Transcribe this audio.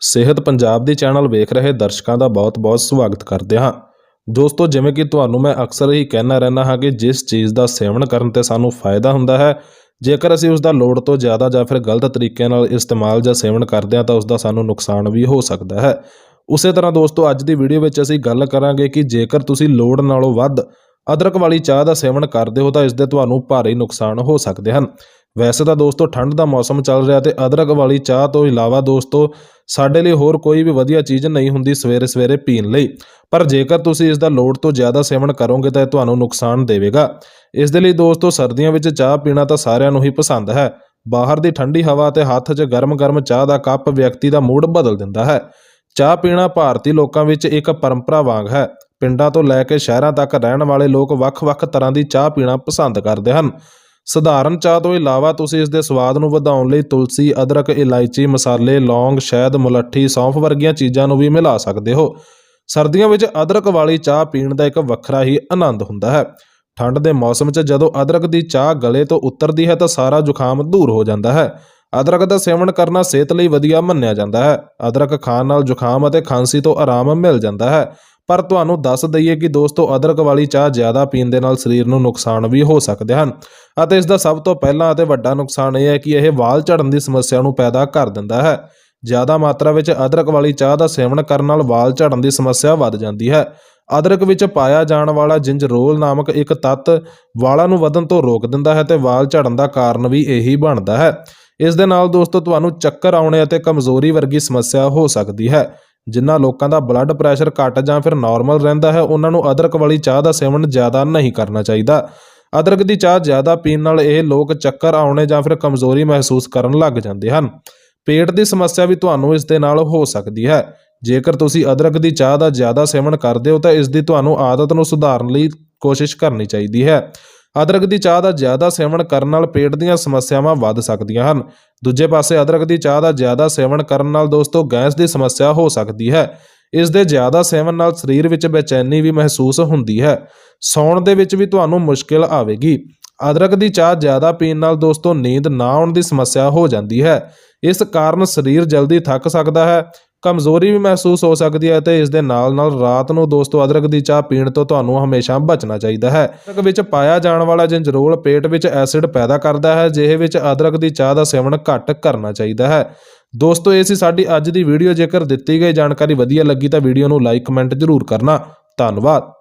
ਸਿਹਤ ਪੰਜਾਬ ਦੀ ਚੈਨਲ ਵੇਖ ਰਹੇ ਦਰਸ਼ਕਾਂ ਦਾ ਬਹੁਤ-ਬਹੁਤ ਸਵਾਗਤ ਕਰਦੇ ਹਾਂ। ਦੋਸਤੋ, ਜਿਵੇਂ ਕਿ ਤੁਹਾਨੂੰ ਮੈਂ ਅਕਸਰ ਹੀ ਕਹਿਣਾ ਰਹਿੰਦਾ ਹਾਂ ਕਿ ਜਿਸ ਚੀਜ਼ ਦਾ ਸੇਵਨ ਕਰਨ ਤੇ ਸਾਨੂੰ ਫਾਇਦਾ ਹੁੰਦਾ ਹੈ, ਜੇਕਰ ਅਸੀਂ ਉਸ ਦਾ ਲੋੜ ਤੋਂ ਜ਼ਿਆਦਾ ਜਾਂ ਫਿਰ ਗਲਤ ਤਰੀਕੇ ਨਾਲ ਇਸਤੇਮਾਲ ਜਾਂ ਸੇਵਨ ਕਰਦੇ ਹਾਂ ਤਾਂ ਉਸ ਦਾ ਸਾਨੂੰ ਨੁਕਸਾਨ ਵੀ ਹੋ ਸਕਦਾ ਹੈ। ਉਸੇ ਤਰ੍ਹਾਂ ਦੋਸਤੋ, ਅੱਜ ਦੀ ਵੀਡੀਓ ਵਿੱਚ ਅਸੀਂ ਗੱਲ ਕਰਾਂਗੇ ਕਿ ਜੇਕਰ ਤੁਸੀਂ ਲੋੜ ਨਾਲੋਂ ਵੱਧ ਅਦਰਕ ਵਾਲੀ ਚਾਹ ਦਾ ਸੇਵਨ ਕਰਦੇ ਹੋ ਤਾਂ ਇਸ ਦੇ ਤੁਹਾਨੂੰ ਭਾਰੀ ਨੁਕਸਾਨ ਹੋ ਸਕਦੇ ਹਨ। ਵੈਸੇ ਤਾਂ ਦੋਸਤੋ ਠੰਡ ਦਾ ਮੌਸਮ ਚੱਲ ਰਿਹਾ ਤੇ ਅਦਰਕ ਵਾਲੀ ਚਾਹ ਤੋਂ ਇਲਾਵਾ ਦੋਸਤੋ ਸਾਡੇ ਲਈ ਹੋਰ ਕੋਈ ਵੀ ਵਧੀਆ ਚੀਜ਼ ਨਹੀਂ ਹੁੰਦੀ ਸਵੇਰੇ ਸਵੇਰੇ ਪੀਣ ਲਈ। ਪਰ ਜੇਕਰ ਤੁਸੀਂ ਇਸ ਦਾ ਲੋੜ ਤੋਂ ਜ਼ਿਆਦਾ ਸੇਵਨ ਕਰੋਗੇ ਤਾਂ ਇਹ ਤੁਹਾਨੂੰ ਨੁਕਸਾਨ ਦੇਵੇਗਾ। ਇਸ ਦੇ ਲਈ ਦੋਸਤੋ ਸਰਦੀਆਂ ਵਿੱਚ ਚਾਹ ਪੀਣਾ ਤਾਂ ਸਾਰਿਆਂ ਨੂੰ ਹੀ ਪਸੰਦ ਹੈ। ਬਾਹਰ ਦੀ ਠੰਡੀ ਹਵਾ ਤੇ ਹੱਥ 'ਚ ਗਰਮ-ਗਰਮ ਚਾਹ ਦਾ ਕੱਪ ਵਿਅਕਤੀ ਦਾ ਮੂਡ ਬਦਲ ਦਿੰਦਾ ਹੈ। ਚਾਹ ਪੀਣਾ ਭਾਰਤੀ ਲੋਕਾਂ ਵਿੱਚ ਇੱਕ ਪਰੰਪਰਾ ਵਾਂਗ ਹੈ। ਪਿੰਡਾਂ ਤੋਂ ਲੈ ਕੇ ਸ਼ਹਿਰਾਂ ਤੱਕ ਰਹਿਣ ਵਾਲੇ ਲੋਕ ਵੱਖ-ਵੱਖ ਤਰ੍ਹਾਂ ਦੀ ਚਾਹ ਪੀਣਾ ਪਸੰਦ ਕਰਦੇ ਹਨ। ਸਧਾਰਨ ਚਾਹ ਤੋਂ ਇਲਾਵਾ ਤੁਸੀਂ ਇਸ ਦੇ ਸਵਾਦ ਨੂੰ ਵਧਾਉਣ ਲਈ ਤੁਲਸੀ, ਅਦਰਕ, ਇਲਾਇਚੀ, ਮਸਾਲੇ, ਲੌਂਗ, ਸ਼ਹਿਦ, ਮੁਲੱਠੀ, ਸੌਂਫ ਵਰਗੀਆਂ ਚੀਜ਼ਾਂ ਨੂੰ ਵੀ ਮਿਲਾ ਸਕਦੇ ਹੋ। ਸਰਦੀਆਂ ਵਿੱਚ ਅਦਰਕ ਵਾਲੀ ਚਾਹ ਪੀਣ ਦਾ ਇੱਕ ਵੱਖਰਾ ਹੀ ਆਨੰਦ ਹੁੰਦਾ ਹੈ। ਠੰਡ ਦੇ ਮੌਸਮ 'ਚ ਜਦੋਂ ਅਦਰਕ ਦੀ ਚਾਹ ਗਲੇ ਤੋਂ ਉਤਰਦੀ ਹੈ ਤਾਂ ਸਾਰਾ ਜ਼ੁਕਾਮ ਦੂਰ ਹੋ ਜਾਂਦਾ ਹੈ। ਅਦਰਕ ਦਾ ਸੇਵਨ ਕਰਨਾ ਸਿਹਤ ਲਈ ਵਧੀਆ ਮੰਨਿਆ ਜਾਂਦਾ ਹੈ। ਅਦਰਕ ਖਾਣ ਨਾਲ ਜ਼ੁਕਾਮ ਅਤੇ ਖਾਂਸੀ ਤੋਂ ਆਰਾਮ ਮਿਲ ਜਾਂਦਾ ਹੈ। ਪਰ ਤੁਹਾਨੂੰ ਦੱਸ ਦਈਏ ਕਿ ਦੋਸਤੋ, ਅਦਰਕ ਵਾਲੀ ਚਾਹ ਜ਼ਿਆਦਾ ਪੀਣ ਦੇ ਨਾਲ ਸਰੀਰ ਨੂੰ ਨੁਕਸਾਨ ਵੀ ਹੋ ਸਕਦੇ ਹਨ। ਅਤੇ ਇਸ ਦਾ ਸਭ ਤੋਂ ਪਹਿਲਾ ਅਤੇ ਵੱਡਾ ਨੁਕਸਾਨ ਇਹ ਹੈ ਕਿ ਇਹ ਵਾਲ ਝੜਨ ਦੀ ਸਮੱਸਿਆ ਨੂੰ ਪੈਦਾ ਕਰ ਦਿੰਦਾ ਹੈ। ਜ਼ਿਆਦਾ ਮਾਤਰਾ ਵਿੱਚ ਅਦਰਕ ਵਾਲੀ ਚਾਹ ਦਾ ਸੇਵਨ ਕਰਨ ਨਾਲ ਵਾਲ ਝੜਨ ਦੀ ਸਮੱਸਿਆ ਵੱਧ ਜਾਂਦੀ ਹੈ। ਅਦਰਕ ਵਿੱਚ ਪਾਇਆ ਜਾਣ ਵਾਲਾ ਜਿੰਜਰੋਲ ਨਾਮਕ ਇੱਕ ਤੱਤ ਵਾਲਾਂ ਨੂੰ ਵਧਣ ਤੋਂ ਰੋਕ ਦਿੰਦਾ ਹੈ ਤੇ ਵਾਲ ਝੜਨ ਦਾ ਕਾਰਨ ਵੀ ਇਹੀ ਬਣਦਾ ਹੈ। ਇਸ ਦੇ ਨਾਲ ਦੋਸਤੋ, ਤੁਹਾਨੂੰ ਚੱਕਰ ਆਉਣੇ ਅਤੇ ਕਮਜ਼ੋਰੀ ਵਰਗੀ ਸਮੱਸਿਆ ਹੋ ਸਕਦੀ ਹੈ। ਜਿਨ੍ਹਾਂ ਲੋਕਾਂ ਦਾ ਬਲੱਡ ਪ੍ਰੈਸ਼ਰ ਘੱਟ ਜਾਂ ਫਿਰ ਨਾਰਮਲ ਰਹਿੰਦਾ ਹੈ, ਉਹਨਾਂ ਨੂੰ ਅਦਰਕ ਵਾਲੀ ਚਾਹ ਦਾ ਸੇਵਨ ਜ਼ਿਆਦਾ ਨਹੀਂ ਕਰਨਾ ਚਾਹੀਦਾ। ਅਦਰਕ ਦੀ ਚਾਹ ਜ਼ਿਆਦਾ ਪੀਣ ਨਾਲ ਇਹ ਲੋਕ ਚੱਕਰ ਆਉਣੇ ਜਾਂ ਫਿਰ ਕਮਜ਼ੋਰੀ ਮਹਿਸੂਸ ਕਰਨ ਲੱਗ ਜਾਂਦੇ ਹਨ। ਪੇਟ ਦੀ ਸਮੱਸਿਆ ਵੀ ਤੁਹਾਨੂੰ ਇਸ ਦੇ ਨਾਲ ਹੋ ਸਕਦੀ ਹੈ। ਜੇਕਰ ਤੁਸੀਂ ਅਦਰਕ ਦੀ ਚਾਹ ਦਾ ਜ਼ਿਆਦਾ ਸੇਵਨ ਕਰਦੇ ਹੋ, ਤਾਂ ਇਸ ਦੀ ਤੁਹਾਨੂੰ ਆਦਤ ਨੂੰ ਸੁਧਾਰਨ ਲਈ ਕੋਸ਼ਿਸ਼ ਕਰਨੀ ਚਾਹੀਦੀ ਹੈ। ਅਦਰਕ ਦੀ ਚਾਹ ਦਾ ਜ਼ਿਆਦਾ ਸੇਵਨ ਕਰਨ ਨਾਲ ਪੇਟ ਦੀਆਂ ਸਮੱਸਿਆਵਾਂ ਵੱਧ ਸਕਦੀਆਂ ਹਨ। ਦੂਜੇ ਪਾਸੇ ਅਦਰਕ ਦੀ ਚਾਹ ਦਾ ਜ਼ਿਆਦਾ ਸੇਵਨ ਕਰਨ ਨਾਲ ਦੋਸਤੋ ਗੈਸ ਦੀ ਸਮੱਸਿਆ ਹੋ ਸਕਦੀ ਹੈ। ਇਸ ਦੇ ਜ਼ਿਆਦਾ ਸੇਵਨ ਨਾਲ ਸਰੀਰ ਵਿੱਚ ਬੇਚੈਨੀ ਵੀ ਮਹਿਸੂਸ ਹੁੰਦੀ ਹੈ। ਸੌਣ ਦੇ ਵਿੱਚ ਵੀ ਤੁਹਾਨੂੰ ਮੁਸ਼ਕਿਲ ਆਵੇਗੀ। ਅਦਰਕ ਦੀ ਚਾਹ ਜ਼ਿਆਦਾ ਪੀਣ ਨਾਲ ਦੋਸਤੋ ਨੀਂਦ ਨਾ ਆਉਣ ਦੀ ਸਮੱਸਿਆ ਹੋ ਜਾਂਦੀ ਹੈ। ਇਸ ਕਾਰਨ ਸਰੀਰ ਜਲਦੀ ਥੱਕ ਸਕਦਾ ਹੈ। ਕਮਜ਼ੋਰੀ ਵੀ ਮਹਿਸੂਸ ਹੋ ਸਕਦੀ ਹੈ ਤੇ ਇਸ ਦੇ ਨਾਲ ਨਾਲ ਰਾਤ ਨੂੰ ਦੋਸਤੋ, ਅਦਰਕ ਦੀ ਚਾਹ ਪੀਣ ਤੋਂ ਤੁਹਾਨੂੰ ਹਮੇਸ਼ਾ ਬਚਣਾ ਚਾਹੀਦਾ ਹੈ। ਅਦਰਕ ਵਿੱਚ ਪਾਇਆ ਜਾਣ ਵਾਲਾ ਜਿੰਜਰੋਲ ਪੇਟ ਵਿੱਚ ਐਸਿਡ ਪੈਦਾ ਕਰਦਾ ਹੈ, ਜਿਹੇ ਵਿੱਚ ਅਦਰਕ ਦੀ ਚਾਹ ਦਾ ਸੇਵਨ ਘੱਟ ਕਰਨਾ ਚਾਹੀਦਾ ਹੈ। ਦੋਸਤੋ, ਇਹ ਸੀ ਸਾਡੀ ਅੱਜ ਦੀ ਵੀਡੀਓ। ਜੇਕਰ ਦਿੱਤੀ ਗਈ ਜਾਣਕਾਰੀ ਵਧੀਆ ਲੱਗੀ ਤਾਂ ਵੀਡੀਓ ਨੂੰ ਲਾਈਕ, ਕਮੈਂਟ ਜ਼ਰੂਰ ਕਰਨਾ। ਧੰਨਵਾਦ।